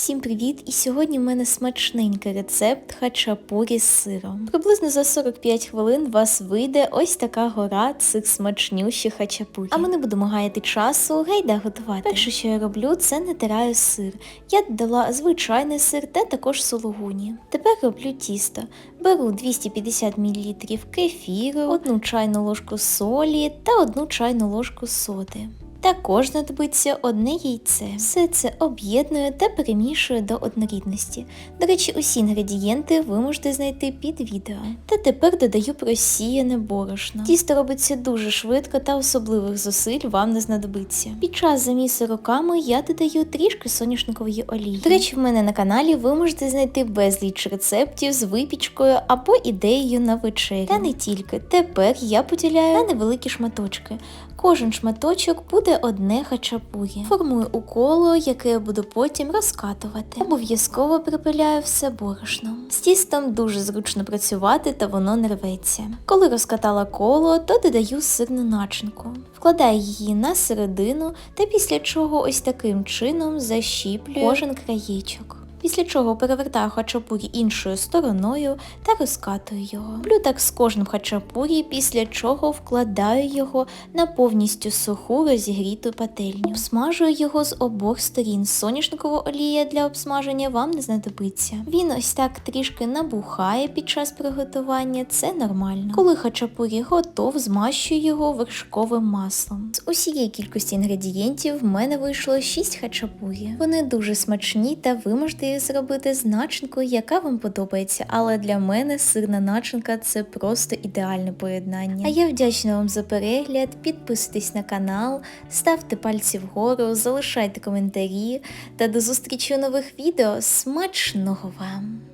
Всім привіт! І сьогодні в мене смачненький рецепт хачапурі з сиром. Приблизно за 45 хвилин вас вийде ось така гора цих смачнющих хачапурі. А ми не будемо гаяти часу, гайда готувати. Перше, що я роблю, це натираю сир. Я додала звичайний сир та також сулугуні. Тепер роблю тісто. Беру 250 мл кефіру, одну чайну ложку солі та одну чайну ложку соди. Також знадобиться одне яйце. Все це об'єдную та перемішую до однорідності. До речі, усі інгредієнти ви можете знайти під відео. Та тепер додаю просіяне борошно. Тісто робиться дуже швидко та особливих зусиль вам не знадобиться. Під час замісу руками я додаю трішки соняшникової олії. До речі, в мене на каналі ви можете знайти безліч рецептів з випічкою або ідеєю на вечерю. Та не тільки. Тепер я поділяю на невеликі шматочки. Кожен шматочок буде одне хачапурі. Формую у коло, яке я буду потім розкатувати. Обов'язково припиляю все борошном. З тістом дуже зручно працювати та воно не рветься. Коли розкатала коло, то додаю сирну начинку. Вкладаю її на середину та після чого ось таким чином защіплюю кожен краєчок. Після чого перевертаю хачапурі іншою стороною та розкатую його. Роблю так з кожним хачапурі, після чого вкладаю його на повністю суху розігріту пательню. Обсмажую його з обох сторін. Соняшникова олія для обсмаження вам не знадобиться. Він ось так трішки набухає під час приготування, це нормально. Коли хачапурі готов, змащую його вершковим маслом. З усієї кількості інгредієнтів в мене вийшло 6 хачапурі. Вони дуже смачні та ви їх зробити з начинкою, яка вам подобається. Але для мене сирна начинка це просто ідеальне поєднання. А я вдячна вам за перегляд. Підписуйтесь на канал, ставте пальці вгору, залишайте коментарі та до зустрічі у нових відео. Смачного вам!